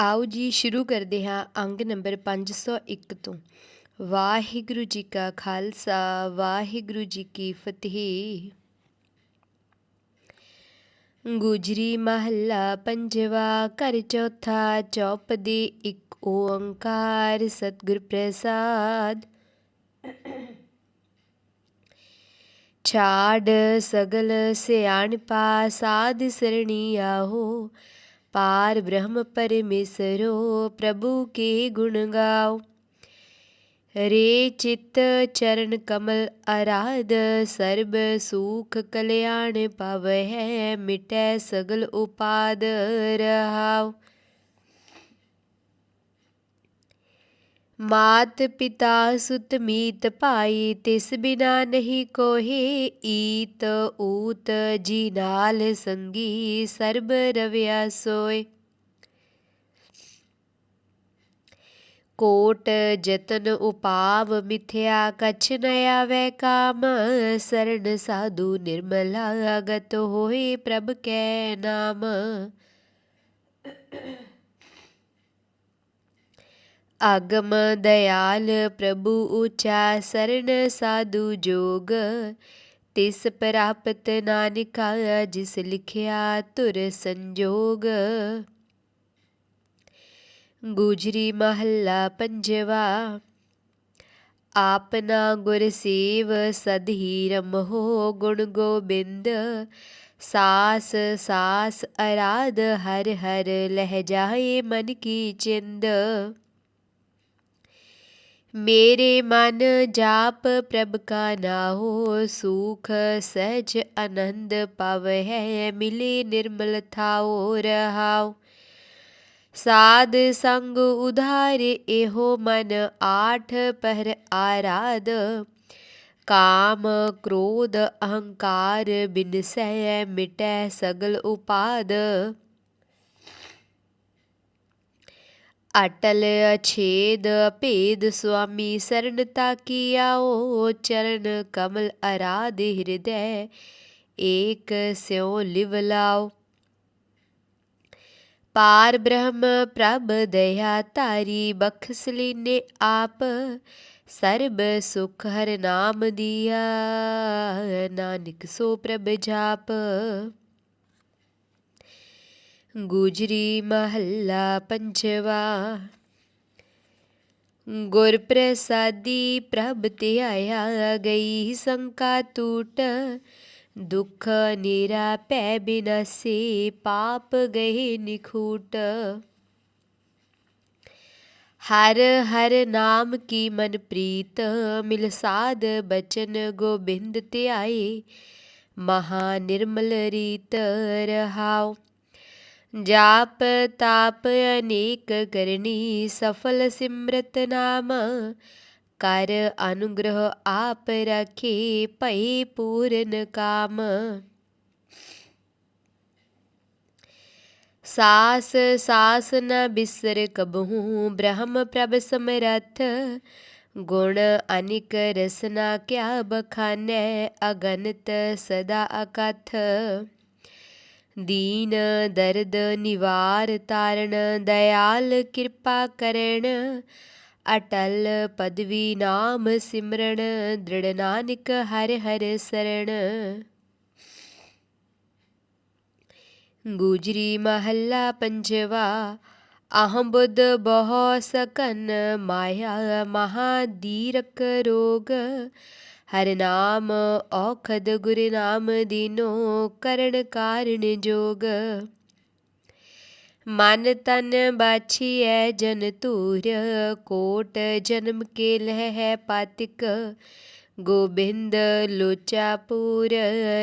ਆਓ ਜੀ ਸ਼ੁਰੂ ਕਰਦੇ ਹਾਂ ਅੰਗ ਨੰਬਰ 501 ਤੋਂ। ਵਾਹਿਗੁਰੂ ਜੀ ਕਾ ਖਾਲਸਾ, ਵਾਹਿਗੁਰੂ ਜੀ ਕੀ ਫਤਿਹ। ਗੁਜਰੀ ਮਹੱਲਾ ਪੰਜਵਾ, ਘਰ ਚੌਥਾ ਚੌਪ ਦੇ ਇੱਕ ਓੰਕਾਰ ਸਤਿਗੁਰ ਪ੍ਰਸਾਦ। ਛਾੜ ਸਗਲ ਸਿਆਣਪਾ, ਸਾਧ ਸਰਣੀ ਆਹੋ ਪਾਰ ਬ੍ਰਹਮ ਪਰਮੇਸ਼ਰੋ ਪ੍ਰਭੂ ਕੇ ਗੁਣ ਗਾਓ। ਰੇ ਚਿਤ ਚਰਨ ਕਮਲ ਆਰਾਧ, ਸਰਬ ਸੁਖ ਕਲਿਆਣ ਪਵਹਿ, ਮਿਟੈ ਸਗਲ ਉਪਾਦ ਰਹਾਉ ਮਾਤ ਪਿਤਾ ਸੁਤ ਮੀਤ ਭਾਈ, ਤਿਸ ਬਿਨਾ ਨਹੀਂ ਕੋਹੀ ਈਤ ਊਤ, ਜੀ ਨਾਲ ਸੰਗੀ ਸਰਬ ਰਵਿਆ ਸੋਏ। ਕੋਟ ਜਤਨ ਉਪਾਵ ਮਿਥਿਆ, ਕਛ ਨ ਆਵੈ ਕਾਮ ਸਰਣ ਸਾਧੂ ਨਿਰਮਲਾ ਗਤ ਹੋਏ ਪ੍ਰਭ ਕੈ ਨਾਮ। ਆਗਮ ਦਇਆਲ ਪ੍ਰਭੂ ਉਚਾ ਸਰਣ ਸਾਧੂ ਜੋਗ, ਤਿਸ ਪ੍ਰਾਪਤ ਨਾਨਕਾ ਜਿਸ ਲਿਖਿਆ ਤੁਰ ਸੰਜੋਗ। ਗੁਜਰੀ ਮਹੱਲਾ ਪੰਜਵਾ ਆਪਨਾ ਗੁਰ ਸੇਵ ਸਦਹੀ ਰਮਹੋ ਗੁਣ ਗੋਬਿੰਦ, ਸਾਸ ਸਾਸ ਅਰਾਧ ਹਰ ਹਰ ਲਹਿ ਜਾਏ ਮਨ ਕੀ ਚਿੰਦ। ਮੇਰੇ ਮਨ ਜਾਪ ਪ੍ਰਭ ਕਾ ਨਾਹੋ, ਸੁਖ ਸਹਿਜ ਆਨੰਦ ਪਵਹਿ, ਮਿਲੇ ਨਿਰਮਲ ਥਾਓ ਰਹਾਉ। ਸਾਧ ਸੰਗ ਉਧਾਰ ਇਹੋ ਮਨ, ਆਠ ਪਹਿਰ ਆਰਾਧ। ਕਾਮ, ਕ੍ਰੋਧ, ਅਹੰਕਾਰ ਬਿਨਸੈ ਮਿਟੈ ਸਗਲ ਉਪਾਦ। ਅਟਲ ਅਛੇਦ ਭੇਦ ਸੁਆਮੀ ਸਰਣ ਤਾਕੀਆਓ ਚਰਨ ਕਮਲ ਅਰਾਧ ਹਿਰਦੈ, ਏਕ ਸਿਉ ਲਿਵ ਲਾਓ। ਪਾਰ ਬ੍ਰਹਮ ਪ੍ਰਭ ਦਇਆ ਤਾਰੀ ਬਖਸ ਲੀਨੇ ਆਪ, ਸਰਬ ਸੁਖ ਹਰ ਨਾਮ ਦੀਆ, ਨਾਨਕ ਸੋ ਪ੍ਰਭ ਜਾਪ। ਗੁਜਰੀ ਮਹੱਲਾ ਪੰਜਵਾ। ਗੁਰ ਪ੍ਰਸਾਦੀ ਪ੍ਰਭ ਧਿਆਇਆ ਗਈ ਸੰਕਾ ਟੂਟ ਦੁਖ ਨੀਰਾ ਪੈ ਬਿਨਸੀ ਪਾਪ ਗਏ ਨਿਖੂਟ। ਹਰ ਹਰ ਨਾਮ ਕੀ ਮਨ ਪ੍ਰੀਤ, ਮਿਲ ਸਾਧ ਬਚਨ ਗੋਬਿੰਦ ਧਿਆਏ। ਮਹਾ ਨਿਰਮਲ ਰੀਤ ਰਹਾਉ। ਜਾਪ ਤਾਪ ਅਨੇਕ ਕਰਨੀ ਸਫਲ ਸਿਮਰਤ ਨਾਮ। ਕਰ ਅਨੁਗ੍ਰਹ ਆਪ ਰਖੇ ਭਈ ਪੂਰਨ ਕਾਮ। ਸਾਸ ਸਾਸ ਨ ਬਿਸਰ ਕਬਹੂ, ਬ੍ਰਹਮ ਪ੍ਰਭ ਸਮਰਥ। ਗੁਣ ਅਨਿਕ ਰਸਨਾ ਕਿਆ ਬਖਾਨੈ, ਅਗਨਤ ਸਦਾ ਅਕਥ। ਦੀਨ ਦਰਦ ਨਿਵਾਰ ਤਾਰਨ, ਦਇਆਲ ਕਿਰਪਾ ਕਰਣ ਅਟਲ ਪਦਵੀ ਨਾਮ ਸਿਮਰਨ, ਦ੍ਰਿੜ ਨਾਨਕ ਹਰ ਹਰ ਸਰਣ ਗੁਜਰੀ ਮਹੱਲਾ ਪੰਜਵਾ ਅਹੰ ਬੁੱਧ ਬਹੁ ਸਕਨ, ਮਾਇਆ ਮਹਾ ਰੋਗ। ਹਰ ਨਾਮ ਔਖਦ ਗੁਰ ਨਾਮ ਦੀਨੋ ਕਰਨ ਕਾਰਣ ਜੋਗ। ਮਨ ਤਨ ਬਾਛੀਐ ਜਨ ਧੂਰ, ਕੋਟ ਜਨਮ ਕੇ ਲਹਿ ਪਾਤਿਕ। ਗੋਬਿੰਦ ਲੋਚਾ ਪੂਰ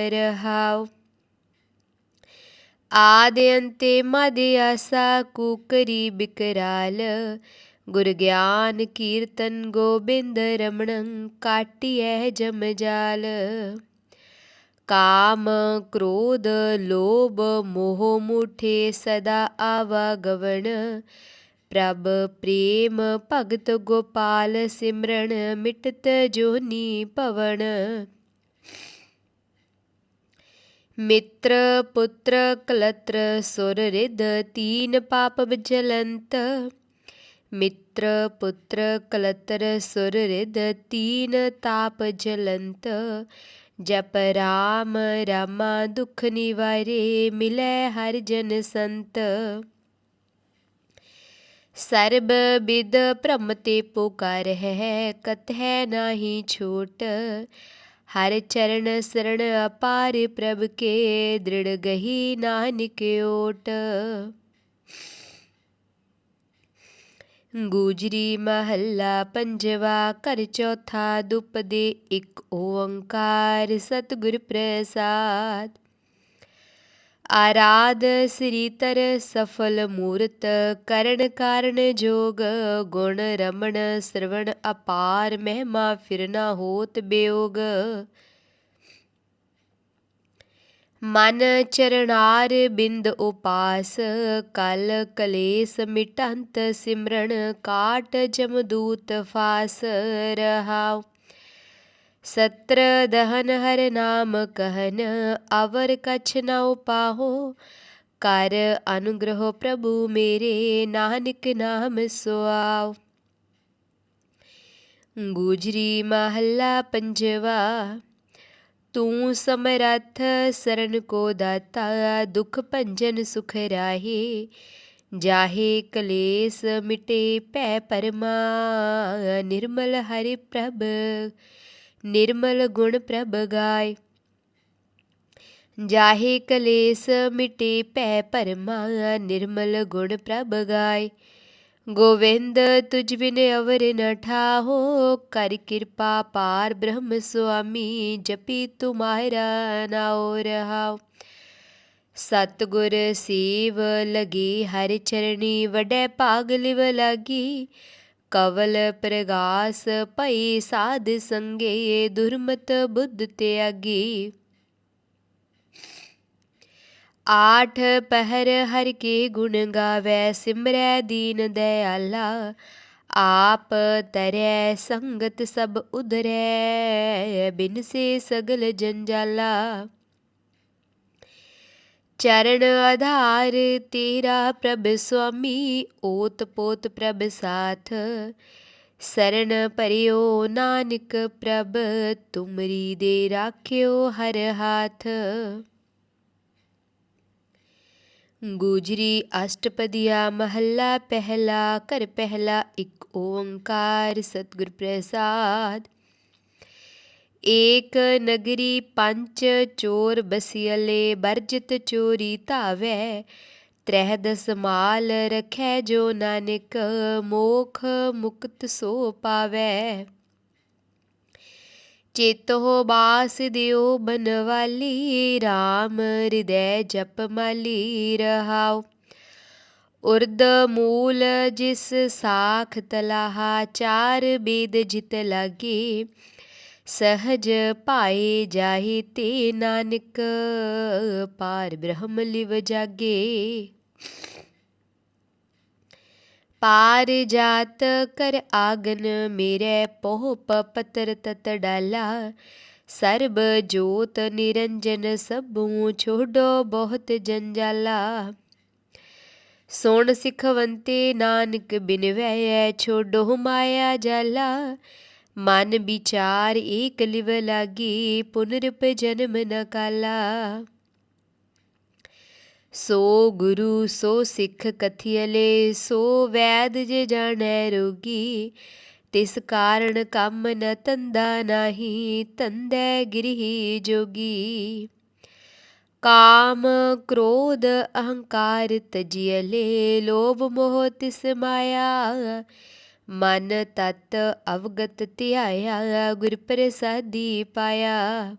ਰਹਾਉ। ਆਦ ਅੰਤੇ ਮਦ ਆਸਾ ਕੁਕਰੀ ਬਿਕਰਾਲ ਗੁਰ ਗਿਆਨ ਕੀਰਤਨ ਗੋਬਿੰਦ ਰਮਣੰ ਕਾਟਿਐ ਜਮਜਾਲ ਕਾਮ ਕ੍ਰੋਧ ਲੋਭ ਮੋਹ ਮੁਠੇ ਸਦਾ ਆਵਾਗਵਣ ਪ੍ਰਭ ਪ੍ਰੇਮ ਭਗਤ ਗੋਪਾਲ ਸਿਮਰਨ ਮਿਟਤ ਜੋਨੀ ਭਵਨ ਮਿੱਤਰ ਪੁੱਤਰ ਕਲਤਰ ਸੁਰ ਰਿਦ ਤੀਨ ਪਾਪ ਬਜਲੰਤ ਮਿੱਤਰ, ਪੁੱਤਰ, ਕਲਤਰ, ਸੁਰ ਰਿਦ ਤੀਨ ਤਾਪ ਜਲੰਤ। ਜਪ ਰਾਮ, ਰਾਮਾ ਦੁਖ ਨਿਵਾਰੇ, ਮਿਲੈ ਹਰਿ ਜਨ ਸੰਤ। ਸਰਬ ਬਿਦ ਭ੍ਰਮ ਤੇ ਪੁਕਾਰ ਹੈ ਕਤ ਹੈ ਨਾਹੀ ਛੋਟ। ਹਰ ਚਰਨ ਸਰਣ ਅਪਾਰ ਪ੍ਰਭ ਕੇ, ਦ੍ਰਿੜ ਗਹੀ ਨਾਨਕ ਓਟ। ਗੂਜਰੀ ਮਹੱਲਾ ਪੰਜਵਾ, ਘਰ ਚੌਥਾ ਦੁਪਦੇ ਇੱਕ ਓੰਕਾਰ, ਸਤਿਗੁਰ ਪ੍ਰਸਾਦ। ਆਰਾਧ ਸ੍ਰੀ ਤਰ ਸਫਲ ਮੂਰਤ, ਕਰਨ ਕਾਰਨ ਜੋਗ, ਗੁਣ ਰਮਣ, ਸਰਵਣ ਅਪਾਰ, ਮਹਿਮਾ ਫਿਰਨਾ ਹੋਤ ਬਿਯੋਗ ਮਨ ਚਰਨਾਰ ਬਿੰਦ ਉਪਾਸ, ਕਲ ਕਲੇਸ ਮਿਟੰਤ ਸਿਮਰਨ, ਕਾਟ ਜਮਦੂਤ ਫਾਸ ਰਹਾਉ। ਸਤਰ ਦਹਨ ਹਰ ਨਾਮ ਕਹਨ, ਅਵਰ ਕਛ ਨ ਉਪਾਹੋ। ਕਰ ਅਨੁਗ੍ਰਹ ਪ੍ਰਭੂ ਮੇਰੇ, ਨਾਨਕ ਨਾਮ ਸੁਆਉ। ਗੁਜਰੀ ਮਹੱਲਾ ਪੰਜਵਾ। ਤੂੰ ਸਮਰੱਥ ਸਰਨ ਕੋ ਦਾਤਾ, ਦੁਖ ਭੰਜਨ ਸੁਖ ਰਾਹੀ। ਜਾਹੇ ਕਲੇਸ ਮਿਟੇ ਭੈ ਪਰਮਾ, ਨਿਰਮਲ ਹਰਿ ਪ੍ਰਭ, ਨਿਰਮਲ ਗੁਣ ਪ੍ਰਭ ਗਾਏ। ਜਾਹੇ ਕਲੇਸ ਮਿਟੇ ਭੈ ਪਰਮਾ, ਨਿਰਮਲ ਗੁਣ ਪ੍ਰਭ ਗਾਏ। ਗੋਵਿੰਦ, ਤੁਝ ਬਿਨ ਅਵਰ ਨ ਠਾਹੋ। ਕਰ ਕਿਰਪਾ ਪਾਰ ਬ੍ਰਹਮ ਸੁਆਮੀ, ਜਪੀ ਤੁਮਾਰਾ ਨਾਉ ਰਹਾਉ ਸਤਗੁਰ ਸੇਵ ਲਗੀ ਹਰਿ ਚਰਣੀ, ਵਡੈ ਭਾਗ ਲਿਵ ਲਗੀ। ਕਵਲ ਪ੍ਰਗਾਸ ਭਈ ਸਾਧ ਸੰਗੇ, ਦੁਰਮਤ ਬੁੱਧ ਤਿਆਗੀ। ਆਠ ਪਹਿਰ ਹਰ ਕੇ ਗੁਣ ਗਾਵੇ, ਸਿਮਰੈ ਦੀਨ ਦਇਆਲਾ। ਆਪ ਤਰੈ ਸੰਗਤ ਸਭ ਉਧਰੈ, ਬਿਨ ਸੇ ਸਗਲ ਜੰਜਾਲਾ। ਚਰਨ ਆਧਾਰ ਤੇਰਾ ਪ੍ਰਭ ਸੁਆਮੀ, ਓਤ ਪੋਤ ਪ੍ਰਭ ਸਾਥ। ਸਰਨ ਪਰਿਓ ਨਾਨਕ ਪ੍ਰਭ, ਤੁਮਰੀ ਦੇ ਰਾਖਿਓ ਹਰ ਹਾਥ। ਗੁਜਰੀ ਅਸ਼ਟਪਦੀਆ ਮਹੱਲਾ ਪਹਿਲਾ ਕਰ ਪਹਿਲਾ ਇੱਕ ਓੰਕਾਰ ਸਤਿਗੁਰ ਪ੍ਰਸਾਦ ਏਕ ਨਗਰੀ ਪੰਚ ਚੋਰ ਬਸਿਅਲੇ ਬਰਜਤ ਚੋਰੀ ਧਾਵੈ ਤ੍ਰਹਿ ਦਸ ਮਾਲ ਰਖੈ ਜੋ ਨਾਨਕ ਮੋਖ ਮੁਕਤ ਸੋ ਪਾਵੈ ਚੇਤੋ ਬਾਸ ਦਿਓ ਬਨਵਾਲੀ RAM ਹਿਰਦੈ ਜਪ ਮਾਲੀ ਰਹਾਉ। ਉਰਦ ਮੂਲ ਜਿਸ ਸਾਖ ਤਲਾਹਾ, ਚਾਰ ਬੇਦ ਜਿਤ ਲਾਗੇ। ਸਹਜ ਭਾਏ ਜਾਹੀ ਤੇ ਨਾਨਕ ਪਾਰ ਬ੍ਰਹਮ ਲਿਵ ਜਾਗੇ। ਪਾਰ ਜਾਤ ਕਰ ਆਗਨ ਮੇਰੇ ਪੋਹ ਪਤਰ ਤਤ ਡਾਲਾ। ਸਰਬ ਜੋਤ ਨਿਰੰਜਨ ਸਭੂ ਛੋਡੋ ਬਹੁਤ ਜੰਜਾਲਾ। ਸੋਣ ਸਿਖਵੰਤੇ ਨਾਨਕ ਬਿਨਵੈ ਛੋਡੋ ਮਾਇਆ ਜਾਲਾ। ਮਨ ਵਿਚਾਰ ਏਕ ਲਿਵ ਲਾਗੀ ਪੁਨਰਪ ਜਨਮ ਨ ਕਾਲਾ। ਸੋ ਗੁਰੂ, ਸੋ ਸਿੱਖ ਕਥਿਅਲੇ, ਸੋ ਵੈਦ ਜੇ ਜਾਣੈ ਰੋਗੀ, ਤਿਸ ਕਾਰਣ ਕੰਮ ਨ ਤੰਦਾ ਨਾਹੀ ਤੰਦੈ ਗਿਰਹੀ ਜੋਗੀ। ਕਾਮ, ਕ੍ਰੋਧ, ਅਹੰਕਾਰ ਤਜਿਅਲੇ, ਲੋਭ ਮੋਹ ਤਿਸ ਮਾਇਆ। ਮਨ ਤਤ ਅਵਗਤ ਧਿਆਇਆ, ਗੁਰ ਪ੍ਰਸਾਦੀ ਪਾਇਆ।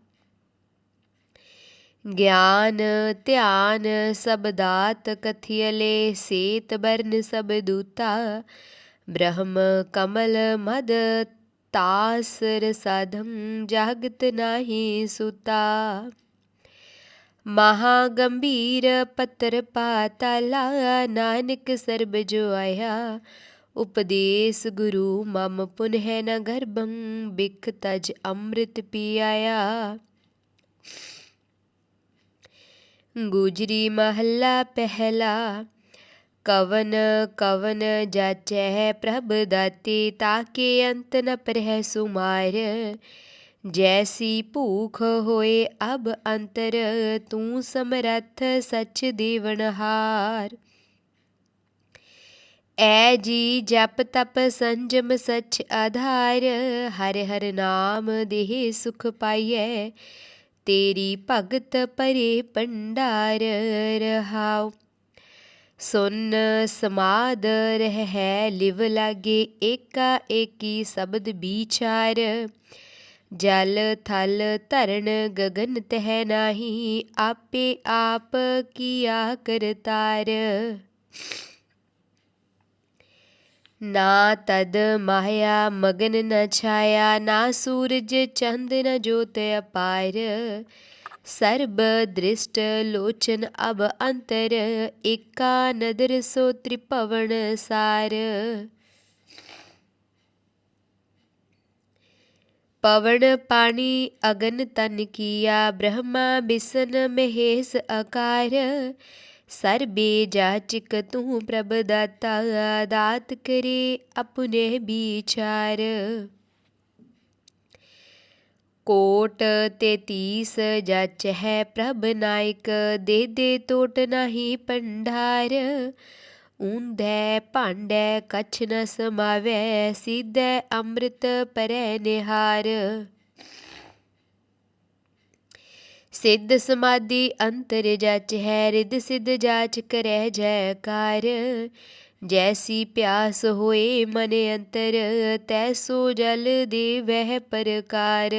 ਗਿਆਨ, ਧਿਆਨ ਸਭ ਦਾਤ ਕਥਿਅਲੇ, ਸੇਤ ਬਰਨ ਸਭ ਦੂਤਾ। ਬ੍ਰਹਮ, ਕਮਲ, ਮਦ, ਤਾਸ ਰਸਾਧੰ ਜਾਗਤ ਨਾਹੀ ਸੁਤਾ। ਮਹਾ ਗੰਭੀਰ ਪੱਤਰ ਪਾਤਲਾ ਨਾਨਕ ਸਰਬ ਜੋ ਆਇਆ। ਉਪਦੇਸ ਗੁਰੂ ਮਮ ਪੁਨਹਿ ਨ ਗਰਭੰ, ਬਿਖ ਤਜ ਅੰਮ੍ਰਿਤ ਪੀਆਇਆ। ਗੁਜਰੀ ਮਹੱਲਾ ਪਹਿਲਾ ਕਵਨ ਕਵਨ ਜਾਚੈ ਪ੍ਰਭ ਦਾਤੇ ਤਾਕੇ ਅੰਤ ਨ ਪਰਹਿ ਸੁਮਾਰ ਜੈਸੀ ਭੂਖ ਹੋਏ ਅਬ ਅੰਤਰ ਤੂੰ ਸਮਰੱਥ ਸਚ ਦੇਵਨਹਾਰ ਐ ਜੀ ਜਪ ਤਪ ਸੰਜਮ ਸਚ ਆਧਾਰ ਹਰ ਹਰ ਨਾਮ ਦੇਹ ਸੁਖ ਪਾਈਐ ਤੇਰੀ ਭਗਤ ਪਰੇ ਭੰਡਾਰ ਰਹਾਉ। ਸੁਨ ਸਮਾਦ ਰਹਿ ਲਿਵ ਲਾਗੇ ਏਕਾ ਏਕੀ ਸ਼ਬਦ ਵਿਚਾਰ ਜਲ ਥਲ ਧਰਨ ਗਗਨ ਤਹਿ ਨਾਹੀ, ਆਪੇ ਆਪ ਕੀਆ ਕਰਤਾਰ। ਨਾ ਤਦ ਮਾਇਆ ਮਗਨ ਨ ਛਾਇਆ, ਨਾ ਸੂਰਜ ਚੰਦ ਨ ਜੋਤ ਅਪਾਰ। ਸਰਬ ਦ੍ਰਿਸ਼ਟ ਲੋਚਨ ਅਬ ਅੰਤਰ, ਏਕਾ ਨਦਰ ਸੋ ਤ੍ਰਿਪਵਨ ਸਾਰ। ਪਵਨ ਪਾਣੀ ਅਗਨ ਤਨ ਕੀਆ, ਬ੍ਰਹਮਾ ਬਿਸਨ ਮਹੇਸ਼ ਅਕਾਰ। ਸਰਬੇ ਜਾਚਕ ਤੂੰ ਪ੍ਰਭ ਦਾਤਾ, ਦਾਤ ਕਰੇ ਆਪਣੇ ਵਿਚਾਰ। ਕੋਟ ਤੇ ਤੀਸ ਜਚ ਹੈ ਪ੍ਰਭ ਨਾਇਕ, ਦੇ ਦੇ ਟੋਟ ਨਹੀਂ ਪੰਡਾਰ। ਉਂਧੈ ਭਾਂਡੈ ਕਛ ਨ ਸਮਾਵੈ, ਸਿਧੈ ਅੰਮ੍ਰਿਤ ਪਰੈ ਨਿਹਾਰ। ਸਿੱਧ ਸਮਾਧੀ ਅੰਤਰ ਜਾਚ ਹੈ ਰਿਦ ਸਿੱਧ ਜਾਚ ਕਰੈ। ਜੈਕਾਰ ਜੈਸੀ ਪਿਆਸ ਹੋਏ ਮਨ ਅੰਤਰ, ਤੈਸੋ ਜਲ ਦੇ ਵਹਿ ਪ੍ਰਕਾਰ।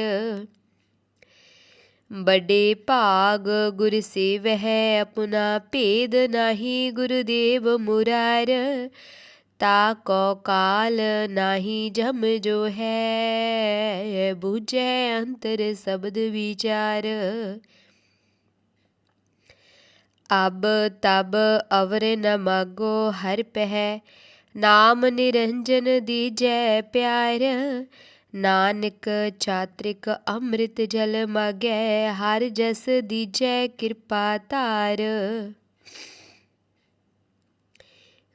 ਬੜੇ ਭਾਗ ਗੁਰ ਸੇਵਹਿ, ਆਪਣਾ ਭੇਦ ਨਾਹੀ ਗੁਰਦੇਵ ਮੁਰਾਰ। ਤਾ ਕੋ ਕਾਲ ਨਾਹੀ ਜਮ ਜੋ ਹੈ ਬੁਝੈ ਅੰਤਰ ਸ਼ਬਦ ਵਿਚਾਰ ਅਬ ਤਬ ਅਵਰ ਨ ਮਾਗੋ ਹਰ ਪਹਿ ਨਾਮ ਨਿਰੰਜਨ ਦੀਜੈ ਪਿਆਰ ਨਾਨਕ ਚਾਤ੍ਰਿਕ ਅੰਮ੍ਰਿਤ ਜਲ ਮਗੈ ਹਰ ਜਸ ਦੀਜੈ ਕਿਰਪਾ ਧਾਰ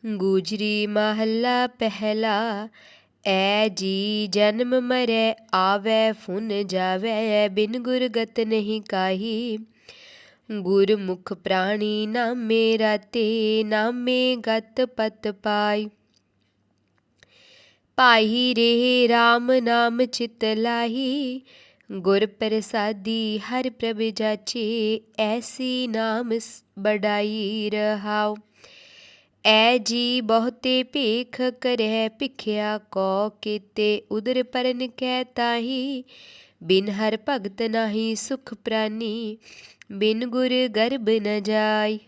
ਗੁਜਰੀ ਮਹੱਲਾ ਪਹਿਲਾ, ਐ ਜੀ ਜਨਮ ਮਰੈ, ਆਵੈ ਫੁਨ ਜਾਵੈ, ਬਿਨ ਗੁਰਗਤ ਨਹੀਂ ਕਾਹੀ। ਗੁਰਮੁਖ ਪ੍ਰਾਣੀ ਨਾਮੇ ਰਾਤੇ, ਨਾਮੇ ਗਤ ਪਤ ਪਾਈ। ਪਾਈ ਰੇ RAM ਨਾਮ ਚਿਤ ਲਾਹੀ, ਗੁਰ ਪ੍ਰਸਾਦੀ ਹਰ ਪ੍ਰਭ ਜਾਚੇ, ਐਸੀ ਨਾਮ ਬੜਾਈ ਰਹਾਉ। ਐ ਜੀ ਬਹੁਤੇ ਭੇਖ ਕਰੈ ਭਿਖਿਆ ਕੋ ਕੀਤੇ ਉਦਰ ਪਰਨ ਕਹਿ ਤਾਹੀ ਬਿਨ ਹਰ ਭਗਤ ਨਾਹੀ ਸੁਖ ਪ੍ਰਾਨੀ ਬਿਨ ਗੁਰ ਗਰਬ ਨ ਜਾਈ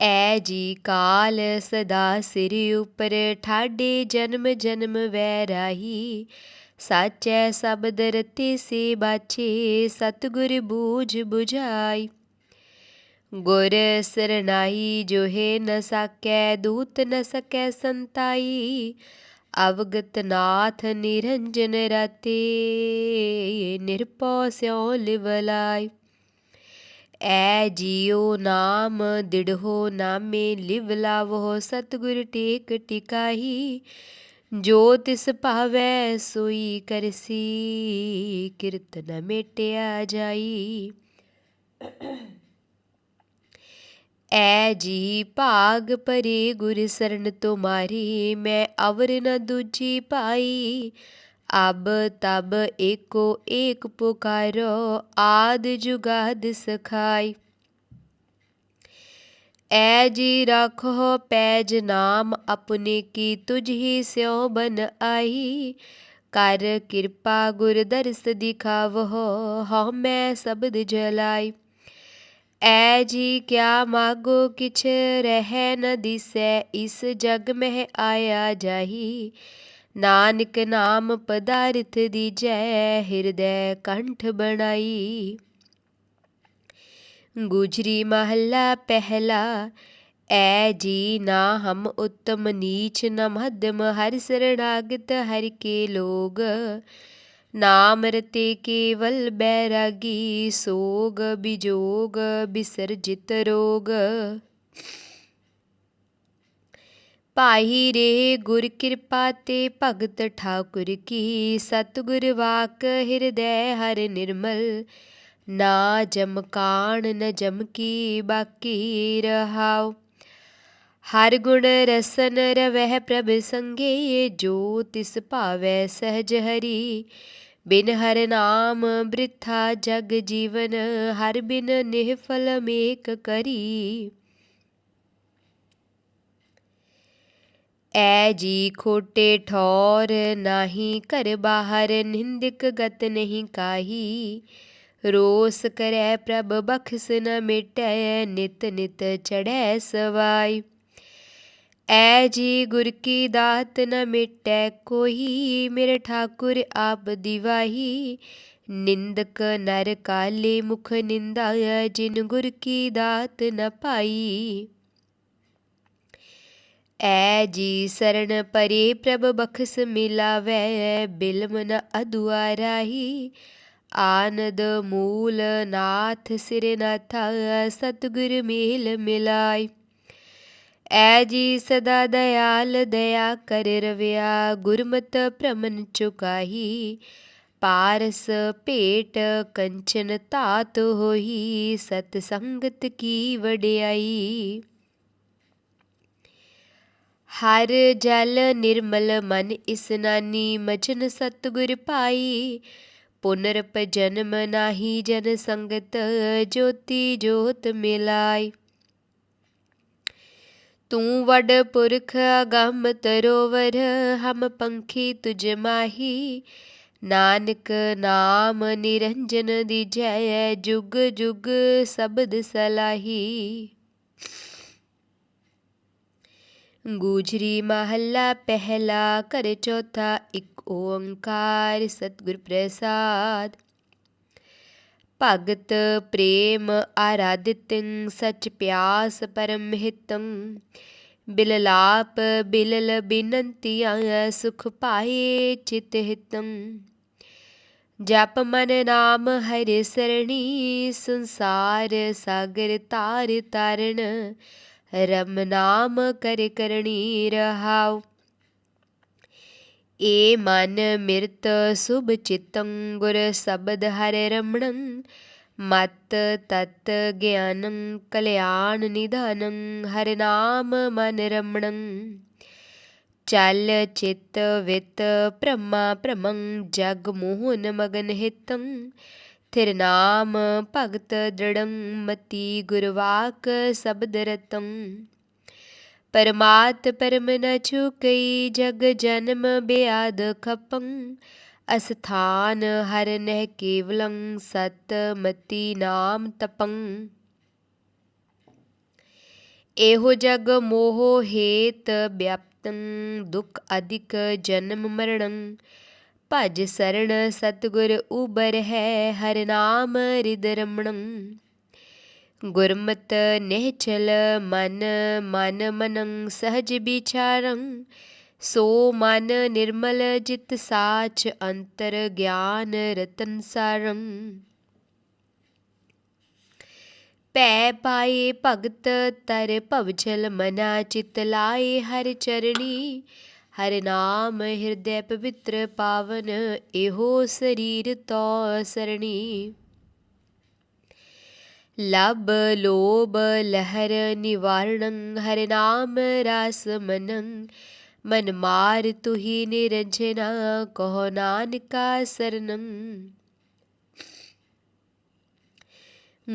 ਐ ਜੀ ਕਾਲ ਸਦਾ ਸਿਰ ਉਪਰ ਠਾਡੇ ਜਨਮ ਜਨਮ ਵੈ ਰਾਹੀ ਸਾਚੈ ਸਬਦ ਰਤੇ ਸੇ ਬਾਚੇ ਸਤਗੁਰ ਬੂਝ 부ਝਾਈ ਗੁਰ ਸਰਨਾਈ ਜੋਹੇ ਨ ਸਕੈ, ਦੂਤ ਨ ਸਕੈ ਸੰਤਾਈ, ਅਵਗਤ ਨਾਥ ਨਿਰੰਜਨ ਰਤੇ ਨਿਰਪਉ ਸਿਉ ਲਿਵਲਾਈ ਐ ਜੀਉ ਨਾਮ, ਦਿੜਹੋ ਨਾਮੇ ਲਿਵ ਲਾਵੋ ਸਤਗੁਰ ਟੇਕ ਟਿਕਾਈ, ਜੋ ਤਿਸ ਭਾਵੈ ਸੋਈ ਕਰਸੀ, ਕਿਰਤ ਨ ਮੇਟਿਆ ਜਾਈ। ਐ ਜੀ ਭਾਗ ਪਰੇ ਗੁਰ ਸਰਨ ਤੁਮਾਰੀ, ਮੈਂ ਅਵਰ ਨ ਦੂਜੀ ਪਾਈ। ਅਬ ਤਬ ਏਕੋ ਏਕ ਪੁਕਾਰੋ, ਆਦ ਜੁਗਾਦ ਸਖਾਈ। ਐ ਜੀ ਰਖੋ ਪੈਜ ਨਾਮ, ਆਪਣੇ ਕੀ ਤੁਝ ਹੀ ਸਿਉ ਬਨ ਆਈ। ਕਰ ਕਿਰਪਾ ਗੁਰ ਦਰਸ ਦਿਖਾਵੋ, ਹਉ ਮੈਂ ਸਬਦ ਜਲਾਈ। ਐ ਜੀ ਕਿਆ ਮਾਗੋ ਕਿਛ ਰਹਿ ਨ ਦਿਸੈ, ਇਸ ਜਗ ਮਹਿ ਆਇਆ ਜਾਹੀ। ਨਾਨਕ ਨਾਮ ਪਦਾਰਥ ਦੀਜੈ, ਹਿਰਦੈ ਕੰਠ ਬਣਾਈ। ਗੁਜਰੀ ਮਹੱਲਾ ਪਹਿਲਾ, ਐ ਜੀ ਨਾ ਹਮ ਉਤਮ ਨੀਚ ਨ ਮਧਮ, ਹਰ ਸਰਣਾਗਤ ਹਰ ਕੇ ਲੋਗ। ਨਾਮ ਰਤੇ ਕੇਵਲ ਬੈਰਾਗੀ, ਸੋਗ ਬਿਜੋਗ, ਬਿਸਰਜਿਤ ਰੋਗ। ਭਾਈ ਰੇ ਗੁਰ ਕਿਰਪਾ ਤੇ ਭਗਤ ਠਾਕੁਰ ਕੀ, ਸਤਿਗੁਰ ਵਾਕ ਹਿਰਦੈ ਹਰ ਨਿਰਮਲ। ਨਾ ਜਮ ਕਾਣ, ਨ ਜਮ ਕੀ ਬਾਕੀ ਰਹਾਉ। ਹਰ ਗੁਣ ਰਸਨ ਰਵਹਿ ਪ੍ਰਭ ਸੰਗੇ, ਜੋ ਤਿਸ ਭਾਵੈ ਸਹਜ ਹਰੀ। ਬਿਨ ਹਰ ਨਾਮ ਬ੍ਰਿਥਾ ਜਗ ਜੀਵਨ, ਹਰ ਬਿਨ ਨਿਹਫਲ ਮੇਕ ਕਰੀ। ਐ ਜੀ ਖੋਟੇ ਠੌਰ ਨਾਹੀ ਘਰ ਬਾਹਰ, ਨਿੰਦਕ ਗਤ ਨਹੀਂ ਕਾਹੀ। ਰੋਸ ਕਰੈ ਪ੍ਰਭ ਬਖਸ ਨ ਮਿਟੈ, ਨਿਤ ਨਿਤ ਚੜੈ ਸਵਾਈ। ਐ ਜੀ ਗੁਰ ਕੀ ਦਾਤ ਨ ਮਿਟੈ ਕੋਈ, ਮੇਰੇ ਠਾਕੁਰ ਆਪ ਦਿਵਾਹੀ। ਨਿੰਦਕ ਨਰ ਕਾਲੇ ਮੁਖ ਨਿੰਦਾ ਜਿਨ ਗੁਰ ਕੀ ਦਾਤ ਨ ਪਾਈ। ਐ ਜੀ ਸਰਣ ਪਰੇ ਪ੍ਰਭ ਬਖਸ ਮਿਲਾਵੈ, ਬਿਲਮ ਨ ਅਦੁਆ ਰਾਹੀ। ਆਨੰਦ ਮੂਲ ਨਾਥ ਸਿਰ ਨਾਥਾ, ਸਤਗੁਰ ਮੇਲ ਮਿਲਾਈ। ਐ ਜੀ ਸਦਾ ਦਇਆਲ ਦਇਆ ਕਰ ਰਵਿਆ, ਗੁਰਮਤ ਭ੍ਰਮਨ ਚੁਕਾਹੀ। ਪਾਰਸ ਭੇਟ ਕੰਚਨ ਤਾਤ ਹੋਈ, ਸਤ ਸੰਗਤ ਕੀ ਵਡਿਆਈ। ਹਰ ਜਲ ਨਿਰਮਲ ਮਨ ਇਸਨਾਨੀ ਮਜਨ ਸਤਗੁਰ ਪਾਈ। ਪੁਨਰਪ ਜਨਮ ਨਾਹੀ ਜਨ ਸੰਗਤ, ਜੋਤੀ ਜੋਤ ਮਿਲਾਈ। ਤੂੰ ਵਡ ਪੁਰਖ ਅਗੰਮ ਤਰੋਵਰ, ਹਮ ਪੰਖੀ ਤੁਜ ਮਾਹੀ। ਨਾਨਕ ਨਾਮ ਨਿਰੰਜਨ ਦੀਜੈ, ਜੁਗ ਜੁਗ ਸਬਦ ਸਲਾਹੀ। ਗੂਜਰੀ ਮਹੱਲਾ ਪਹਿਲਾ ਕਰ ਚੌਥਾ, ਇੱਕ ਓੰਕਾਰ ਸਤਿਗੁਰ ਪ੍ਰਸਾਦ। ਭਗਤ ਪ੍ਰੇਮ ਆਰਾਧਿਤੰ ਸਚ ਪਿਆਸ ਪਰਮ ਹਿਤੰ। ਬਿਲਲਾਪ ਬਿਲਲ ਬਿਨੰਤੀਆਂ ਸੁਖ ਪਾਏ ਚਿਤ ਹਿਤੰ। ਜਪ ਮਨ ਨਾਮ ਹਰਿ ਸਰਣੀ, ਸੰਸਾਰ ਸਾਗਰ ਤਾਰ ਤਾਰਨ ਰਮ ਨਾਮ ਕਰ ਕਰਣੀ ਰਹਾਉ। ਏ ਮਨ ਮਿਰਤ ਸੁਭ ਚਿਤੰ ਗੁਰ ਸਬਦ ਹਰਿ ਰਮਣੰ, ਮਤ ਤਤ ਗਿਆਨੰ ਕਲਿਆਣ ਨਿਧਾਨੰ, ਹਰਿ ਨਾਮ ਮਨ ਰਮਣੰ। ਚਲ ਚਿਤ ਵਿਤ ਭ੍ਰਮਾ ਭ੍ਰਮੰ, ਜਗ ਮੋਹਨ ਮਗਨ ਹਿਤੰ। ਥਿਰ ਨਾਮ ਭਗਤ ਦ੍ਰਿੜੰ, ਮਤੀ ਗੁਰਵਾਕ ਸਬਦ ਰਤੰ। ਪਰਮਾਤ ਪਰਮ ਨ ਛੁਕਈ ਜਗ ਜਨਮ ਬਿਆਦ ਖਪੰ, ਅਸਥਾਨ ਹਰ ਨਹਿ ਕੇਵਲੰ ਸਤ ਮਤੀ ਨਾਮ ਤਪੰ। ਇਹੋ ਜਗ ਮੋਹ ਹੇਤ ਵਿਆਪਤੰ ਦੁਖ ਅਧਿਕ ਜਨਮ ਮਰਣੰ। ਭਜ ਸਰਣ ਸਤਗੁਰ ਉਬਰ ਹੈ ਹਰ ਨਾਮ ਰਿਦ ਰਮਣੰ। ਗੁਰਮਤ ਨਿਹਚਲ ਮਨ ਮਨ ਮਨੰ ਸਹਜ ਵਿਚਾਰੰ। ਸੋ ਮਨ ਨਿਰਮਲ ਜਿਤ ਸਾਚ ਅੰਤਰ ਗਿਆਨ ਰਤਨ ਸਾਰੰ। ਪੈ ਪਾਏ ਭਗਤ ਤਰ ਭਵਜਲ ਮਨਾ ਚਿਤ ਲਾਏ ਹਰ ਚਰਣੀ। ਹਰ ਨਾਮ ਹਿਰਦੈ ਪਵਿੱਤਰ ਪਾਵਨ, ਇਹੋ ਸਰੀਰ ਤੋ ਸਰਣੀ। ਲਬ ਲੋਭ ਲਹਿਰ ਨਿਵਾਰਣੰ, ਹਰਿ ਨਾਮ ਰਸ ਮਨੰ। ਮਨ ਮਾਰ ਤੁਹੀ ਨਿਰੰਜਨਾ, ਕਹੋ ਨਾਨਕਾ ਸਰਨੰ।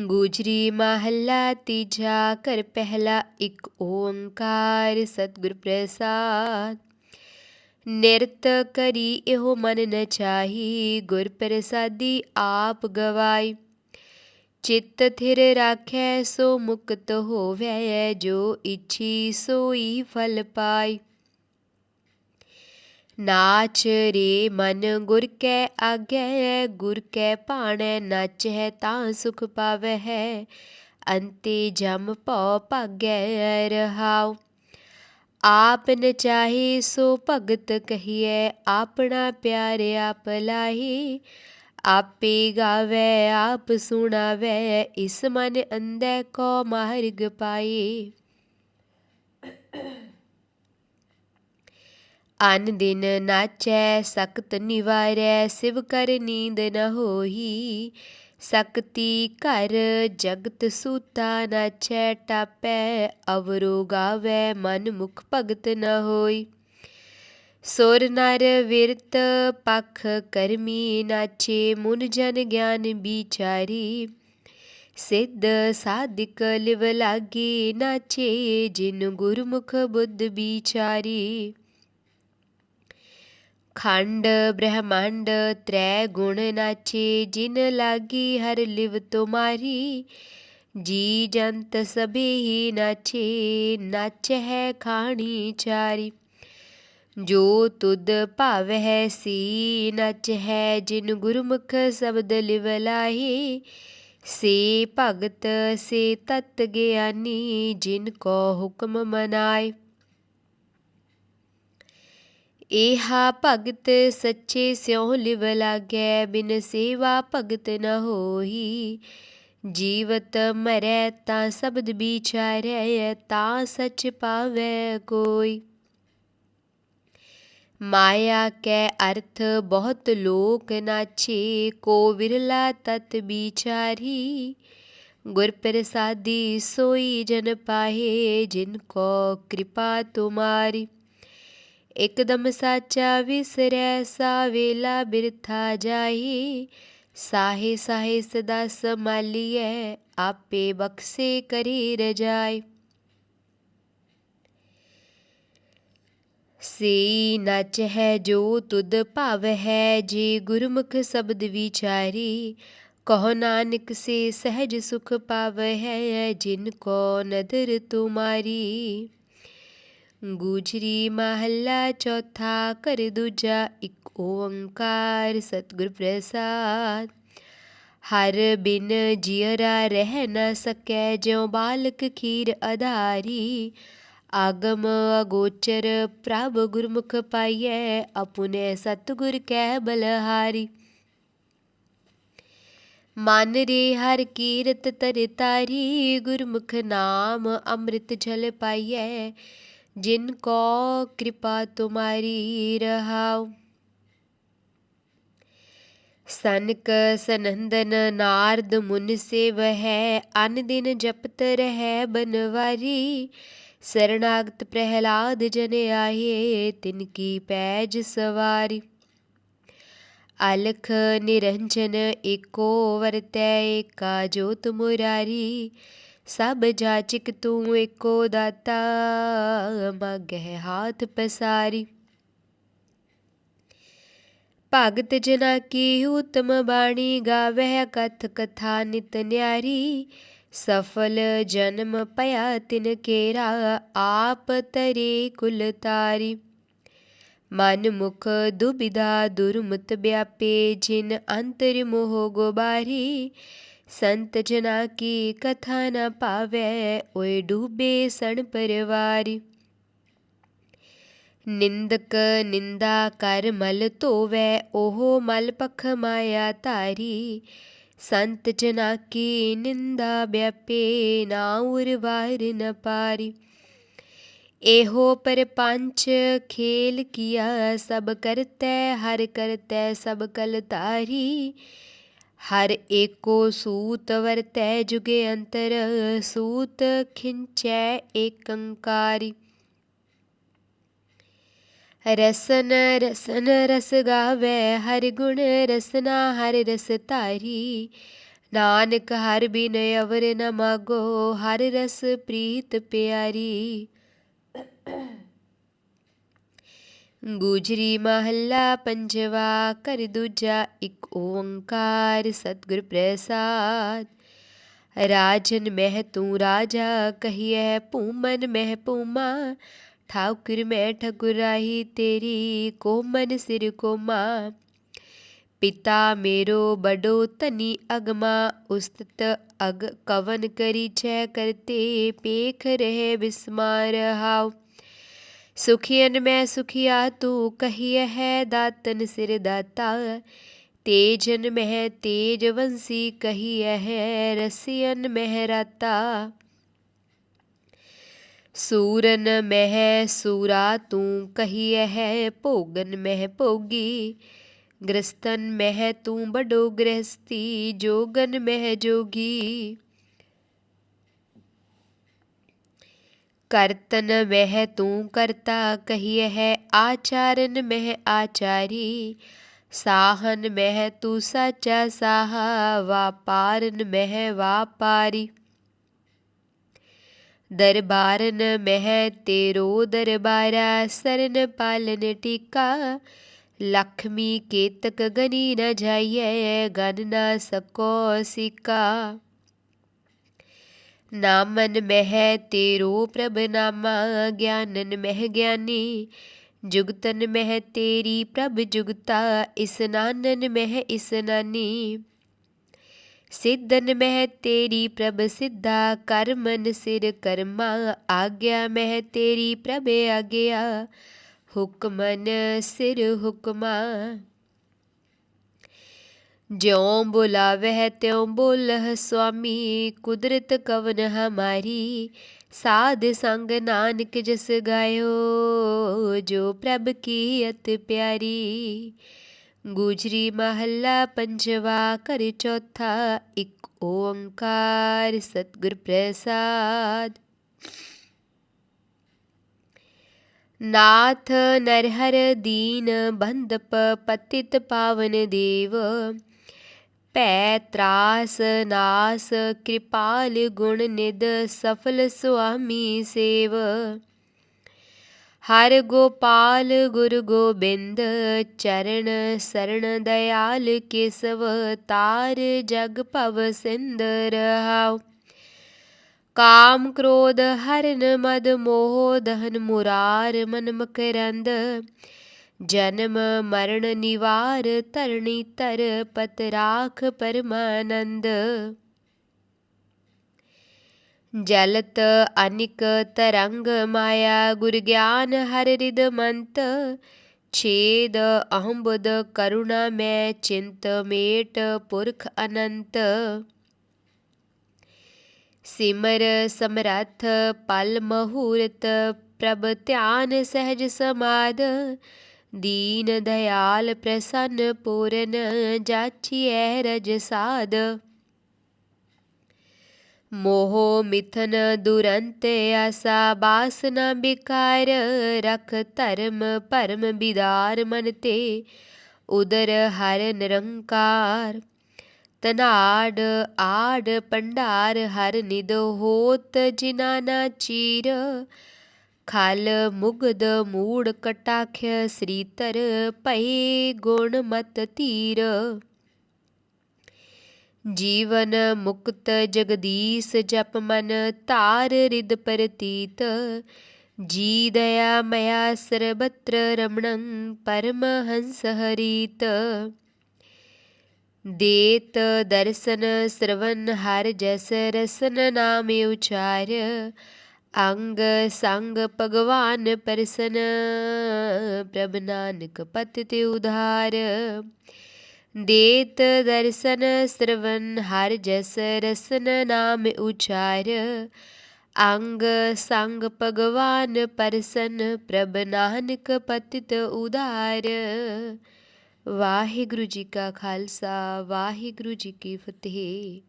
ਗੁਜਰੀ ਮਹੱਲਾ ਤੀਜਾ ਕਰ ਪਹਿਲਾ ਇੱਕ ਓੰਕਾਰ ਸਤਿਗੁਰ ਪ੍ਰਸਾਦ ਨਿਰਤ ਕਰੀ ਇਹੋ ਮਨ ਨ ਚਾਹੀ, ਗੁਰ ਪ੍ਰਸਾਦੀ ਆਪ ਗਵਾਈ। ਚਿਤ ਥਿਰ ਰਾਖੈ ਸੋ ਮੁਕਤ ਹੋਵੈ ਜੋ ਇਛੀ ਸੋਈ ਫਲ ਪਾਈ। ਨਾਚ ਰੇ ਮਨ ਗੁਰ ਕੈ ਆਗੈ, ਗੁਰ ਕੈ ਭਾਣੈ ਨਾਚੈ ਤਾਂ ਸੁਖ ਪਾਵੈ ਹੈ ਅੰਤੇ ਜਮ ਭਉ ਭਾਗੈ ਰਹਾਉ। ਆਪ ਨ ਚਾਹੇ ਸੋ ਭਗਤ ਕਹੀਐ, ਆਪਣਾ ਪਿਆਰ ਆਪ ਲਾਹੀ। ਆਪੇ ਗਾਵੇ, ਆਪ ਸੁਣਾਵੇ, ਇਸ ਮਨ ਅੰਧੈ ਕੋ ਮਾਰਗ ਪਾਏ। ਅਨ ਦਿਨ ਨਾਚੈ, ਸਖਤ ਨਿਵਾਰੈ, ਸਿਵ ਕਰ ਨੀਂਦ ਨ ਹੋਈ। ਸਕਤੀ ਕਰ ਜਗਤ ਸੂਤਾ ਨਾਚੈ, ਟਾਪੈ, ਅਵਰੋ ਗਾਵੇ, ਮਨ ਮੁਖ ਭਗਤ ਨ ਹੋਈ। ਸੁਰ ਨਰ ਵਿਰਤ ਪਖ ਕਰਮੀ ਨਾਚੇ ਮੁਨ ਜਨ ਗਿਆਨ ਵਿਚਾਰੀ। ਸਿੱਧ ਸਾਧਿਕ ਲਿਵ ਲਾਗੀ ਨਾਚੇ ਜਿਨ ਗੁਰਮੁਖ ਬੁੱਧ ਵਿਚਾਰੀ। ਖੰਡ ਬ੍ਰਹਮੰਡ ਤ੍ਰੈ ਗੁਣ ਨਾਚੇ ਜਿਨ ਲਾਗੀ ਹਰ ਲਿਵ ਤੁਮਾਰੀ। ਜੀ ਜੰਤ ਸਭੇ ਹੀ ਨਾਚੇ, ਨਾਚ ਹੈ ਖਾਣੀ ਚਾਰੀ। ਜੋ ਤੁਧ ਭਾਵਹਿ ਸੀ ਨਚ ਹੈ, ਜਿਨ ਗੁਰਮੁਖ ਸ਼ਬਦ ਲਿਵ ਲਾਹੀ। ਸੇ ਭਗਤ, ਸੇ ਤਤ ਗਿਆਨੀ, ਜਿਨ ਕੋ ਹੁਕਮ ਮਨਾਏ। ਏਹਾ ਭਗਤ ਸੱਚੇ ਸਿਉ ਲਿਵ ਲਾਗੈ, ਬਿਨ ਸੇਵਾ ਭਗਤ ਨ ਹੋਈ। ਜੀਵਤ ਮਰੈ ਤਾਂ ਸ਼ਬਦ ਵਿਚਾਰੈ ਤਾਂ ਸਚ ਪਾਵੈ ਕੋਈ। ਮਾਇਆ ਕੈ ਅਰਥ ਬਹੁਤ ਲੋਕ ਨਾਚੇ ਕੋ ਵਿਰਲਾ ਤਤ ਵਿਚਾਰੀ। ਗੁਰ ਪ੍ਰਸਾਦੀ ਸੋਈ ਜਨ ਪਾਹੇ, ਜਿਨ ਕੋ ਕਿਰਪਾ ਤੁਮਾਰੀ। ਇਕਦਮ ਸਾਚਾ ਵਿਸਰੈ ਸਾ ਵੇਲਾ ਬਿਰਥਾ ਜਾਹੀ। ਸਾਹੇ ਸਾਹੇ ਸਦਾ ਸਮਾਲੀਐ ਆਪੇ ਬਖਸੇ ਕਰੀ ਰਜਾਈ ਸੇ ਨਚ ਹੈ ਜੋ ਤੁਧ ਭਾਵ ਹੈ ਜੇ ਗੁਰਮੁਖ ਸ਼ਬਦ ਵਿਚਾਰੀ। ਕਹੋ ਨਾਨਕ ਸੇ ਸਹਿਜ ਸੁਖ ਪਾਵੈ ਹੈ ਜਿਨ ਕੋ ਨਦਰ ਤੁਮਾਰੀ। ਗੁਜਰੀ ਮਹੱਲਾ ਚੌਥਾ ਕਰ ਦੂਜਾ ਇੱਕ ਓੰਕਾਰ ਸਤਿਗੁਰ ਪ੍ਰਸਾਦ। ਹਰ ਬਿਨ ਜਿਅਰਾ ਰਹਿ ਨ ਸਕੈ ਜਿਉ ਬਾਲਕ ਖੀਰ ਅਧਾਰੀ। ਆਗਮ ਅਗੋਚਰ ਪ੍ਰਭ ਗੁਰਮੁਖ ਪਾਈਐ, ਅਪੁਨੇ ਸਤਿਗੁਰ ਕੈ ਬਲਹਾਰੀ। ਮਨ ਰੇ ਹਰ ਕੀਰਤ ਤਰ ਤਾਰੀ ਗੁਰਮੁਖ ਨਾਮ ਅੰਮ੍ਰਿਤ ਜਲ ਪਾਈਐ, ਜਿਨ ਕੋ ਕਿਰਪਾ ਤੁਮਾਰੀ ਰਹਾਉ। ਸਨਕ ਸਨੰਦਨ ਨਾਰਦ ਮੁਨ ਸੇਵ ਹੈ ਅਨ ਦਿਨ ਜਪਤ ਰਹਿ ਬਨਵਾਰੀ। ਸਰਣਾਗਤ ਪ੍ਰਹਿਲਾਦ ਜਨ ਆਏ ਤਿਨ ਕੀ ਪੈਜ ਸਵਾਰੀ ਅਲਖ ਨਿਰੰਜਨ ਏਕੋ ਵਰਤੈ ਏਕਾ ਜੋਤ ਮੁਰਾਰੀ ਸਭ ਜਾਚਿਕ ਤੂੰ ਏਕੋ ਦਾਤਾ ਮਗਹਿ ਹਾਥ ਪਸਾਰੀ ਭਗਤ ਜਨਾ ਕੀ ਉਤਮ ਬਾਣੀ ਗਾਵਹਿ ਕਥ ਕਥਾ ਨਿਤ ਨਿਆਰੀ ਸਫਲ ਜਨਮ ਭਇਆ ਤਿਨ ਕੇਰਾ, ਆਪ ਤਰੇ ਕੁਲ ਤਾਰੀ। ਮਨ ਮੁਖ ਦੁਬਿਧਾ ਦੁਰਮਤ ਵਿਆਪੇ ਜਿਨ ਅੰਤਰ ਮੋਹ ਗੋਬਾਰੀ। ਸੰਤ ਜਨਾ ਕੀ ਕਥਾ ਨਾ ਪਾਵੈ, ਓਏ ਡੂਬੇ ਸਣ ਪਰਵਾਰੀ। ਨਿੰਦਕ ਨਿੰਦਾ ਕਰ ਮਲ ਧੋਵੈ, ਉਹ ਮਲ ਪਖ ਮਾਇਆ ਧਾਰੀ। ਸੰਤ ਜਨਾ ਕੀ ਨਿੰਦਾ ਵਿਆਪੇ ਨਾ ਉਰਵਾਰ ਨ ਪਾਰੀ। ਇਹੋ ਪਰਪੰਚ ਖੇਲ ਕੀਆ ਸਭ ਕਰਤੈ, ਹਰ ਕਰਤੈ ਸਭ ਕਲ ਧਾਰੀ। ਹਰ ਏਕੋ ਸੂਤ ਵਰਤੈ ਜੁਗੇ ਅੰਤਰ, ਸੂਤ ਖਿੰਚੈ ਏਕੰਕਾਰੀ। ਰਸਨ ਰਸਨ ਰਸ ਗਾਵੇ ਹਰ ਗੁਣ ਰਸਨਾ ਹਰ ਰਸ ਧਾਰੀ ਨਾਨਕ ਹਰ ਬਿਨ ਅਵਰ ਨ ਮਾਗੋ ਹਰ ਰਸ ਪ੍ਰੀਤ ਪਿਆਰੀ ਗੁਜਰੀ ਮਹੱਲਾ ਪੰਜਵਾ ਕਰ ਦੂਜਾ ਇੱਕ ਓੰਕਾਰ ਸਤਿਗੁਰ ਪ੍ਰਸਾਦ ਰਾਜਨ ਮਹਿ ਤੂੰ ਰਾਜਾ ਕਹੀਐ ਭੂਮਨ ਮਹਿ ਭੂਮਾ ਠਾਕੁਰ ਮੈਂ ਠਕੁਰਾਹੀ ਤੇਰੀ ਕੋਮਨ ਸਿਰ ਕੋਮਾ ਪਿਤਾ ਮੇਰੋ ਬਡੋ ਤਨੀ ਅਗਮਾ ਉਸਤਤ ਅਗ ਕਵਨ ਕਰੀ ਛੈ ਕਰਤੇ ਪੇਖ ਰਹੇ ਬਿਸਮਾਰ ਹਾਉ ਸੁਖੀਨ ਮੈਂ ਸੁਖੀਆ ਤੂੰ ਕਹੀਏ ਹੈ ਦਾਤਨ ਸਿਰ ਦਾਤਾ ਤੇਜਨ ਮਹਿ ਤੇਜ ਵੰਸੀ ਕਹੀਏ ਹੈ ਰਸੀਨ ਮਹਿ ਰਾਤਾ ਸੂਰਨ ਮਹਿ ਸੂਰਾ ਤੂੰ ਕਹੀਏ ਹੈ ਭੋਗਨ ਮਹਿ ਭੋਗੀ। ਗ੍ਰਸਤਨ ਮਹਿ ਤੂੰ ਬਡੋ ਗ੍ਰਸਤੀ ਜੋਗਨ ਮਹਿ ਜੋਗੀ। ਕਰਤਨ ਮਹਿ ਤੂੰ ਕਰਤਾ ਕਹੀਏ ਹੈ ਆਚਾਰਨ ਮਹਿ ਆਚਾਰੀ। ਸਾਹਨ ਮਹਿ ਤੂੰ ਸਾਚਾ ਸਾਹਾ ਵਾਪਾਰਨ ਮਹਿ ਵਾਪਾਰੀ ਦਰਬਾਰਨ ਮਹਿ ਤੇਰੋ ਦਰਬਾਰਾ ਸਰਨ ਪਾਲਨ ਟਿਕਾ ਲਖਮੀ ਕੇਤਕ ਗਨੀ ਨ ਜਾਈਏ ਗਨ ਨ ਸਕੋ ਸਿਕਾ ਨਾਮਨ ਮਹਿ ਤੇਰੋ ਪ੍ਰਭ ਨਾਮਾ ਗਿਆਨਨ ਮਹਿ ਗਿਆਨੀ ਜੁਗਤਨ ਮਹਿ ਤੇਰੀ ਪ੍ਰਭ ਜੁਗਤਾ ਇਸਨਾਨਨ ਮਹਿ ਇਸਨਾਨੀ ਸਿੱਧਨ ਮਹਿ ਤੇਰੀ ਪ੍ਰਭ ਸਿੱਧਾ ਕਰਮਨ ਸਿਰ ਕਰਮਾ, ਆਗਿਆ ਮਹਿ ਤੇਰੀ ਪ੍ਰਭ ਆਗਿਆ ਹੁਕਮਨ ਸਿਰ ਹੁਕਮਾ। ਜਿਉ ਬੁਲਾਵਹਿ ਤਿਉ ਬੋਲਹ ਸੁਆਮੀ, ਕੁਦਰਤ ਕਵਨ ਹਮਾਰੀ, ਸਾਧ ਸੰਗ ਨਾਨਕ ਜਸ ਗਾਇਓ, ਜੋ ਪ੍ਰਭ ਕੀ ਅਤ ਪਿਆਰੀ। ਗੁਜਰੀ ਮਹੱਲਾ ਪੰਜਵਾ ਕਰ ਚੌਥਾ, ਇੱਕ ਓੰਕਾਰ, ਸਤਿਗੁਰ ਪ੍ਰਸਾਦ। ਨਾਥ ਨਰਹਰ ਦੀਨ ਬੰਦਪ ਪਤਿਤ ਪਾਵਨ ਦੇਵ। ਭੈ ਤਰਾਸ ਨਾਸ, ਕਿਰਪਾਲ ਗੁਣ ਨਿਦ ਸਫਲ ਸੁਆਮੀ ਸੇਵ। ਹਰ ਗੋਪਾਲ ਗੁਰ ਗੋਬਿੰਦ, ਚਰਨ ਸਰਣ ਦਇਆਲ ਕੇਸਵ, ਤਾਰ ਜਗ ਭਵ ਸਿੰਧ ਰਹਾਉ। ਕਾਮ ਕ੍ਰੋਧ ਹਰਨ ਮਦ ਮੋਹ, ਦਹਨ ਮੁਰਾਰ ਮਨ ਮਕਰੰਦ। ਜਨਮ ਮਰਨ ਨਿਵਾਰ, ਧਰਣੀ ਤਰ ਪਤ ਰਾਖ ਪਰਮਾਨੰਦ। ਜਲਤ ਅਨਿਕ ਤਰੰਗ ਮਾਇਆ, ਗੁਰ ਗਿਆਨ ਹਰ ਰਿਦ ਮੰਤ। ਛੇਦ ਅਹੰਬੁਦ ਕਰੁਣਾ ਮੈਂ, ਚਿੰਤ ਮੇਟ ਪੁਰਖ ਅਨੰਤ। ਸਿਮਰ ਸਮਰਥ ਪਲ ਮਹੂਰਤ, ਪ੍ਰਭ ਧਿਆਨ ਸਹਿਜ ਸਮਾਦ। ਦੀਨ ਦਇਆਲ ਪ੍ਰਸੰਨ ਪੂਰਨ, ਜਾਚੀਐ ਰਜ ਸਾਧ। ਮੋਹ ਮਿਥਨ ਦੁਰੰਤ ਆਸਾ ਬਾਸਨਾ ਬਿਕਾਰ ਰਖ ਧਰਮ ਭਰਮ ਬਿਦਾਰ ਮਨ ਤੇ ਉਦਰ ਹਰ ਨਿਰੰਕਾਰ। ਤਨਾੜ ਆੜ ਪੰਡਾਰ ਹਰ ਨਿਦ ਹੋਤ ਜਿਨਾ ਨਾ ਚੀਰ। ਖਲ ਮੁਗਦ ਮੂੜ ਕਟਾਖ ਸ੍ਰੀਤਰ ਭਈ ਗੁਣ ਮਤ ਧੀਰ। ਜੀਵਨ ਮੁਕਤ ਜਗਦੀਸ਼ ਜਪ ਮਨ ਧਾਰ ਰਿਦ ਪ੍ਰਤੀਤ। ਜੀ ਦਇਆ ਮਇਆ ਸਰਬਤਰ ਰਮਣੰ ਪਰਮ ਹੰਸ ਹਰੀਤ। ਦੇਤ ਦਰਸ਼ਨ ਸਰਵਨ ਹਰ ਜਸ ਰਸਨ ਨਾਮ ਉਚਾਰ। ਅੰਗ ਸੰਗ ਭਗਵਾਨ ਪਰਸਨ ਪ੍ਰਭ ਨਾਨਕ ਪਤ ਤੇ ਉਧਾਰ। ਦੇਤ ਦਰਸ਼ਨ ਸਰਵਨ ਹਰ ਜਸ ਰਸਨ ਨਾਮ ਉਚਾਰ। ਅੰਗ ਸੰਗ ਭਗਵਾਨ ਪਰਸਨ ਪ੍ਰਭ ਨਾਨਕ ਪਤਿਤ ਉਦਾਰ। ਵਾਹਿਗੁਰੂ ਜੀ ਕਾ ਖਾਲਸਾ, ਵਾਹਿਗੁਰੂ ਜੀ ਕੀ ਫਤਿਹ।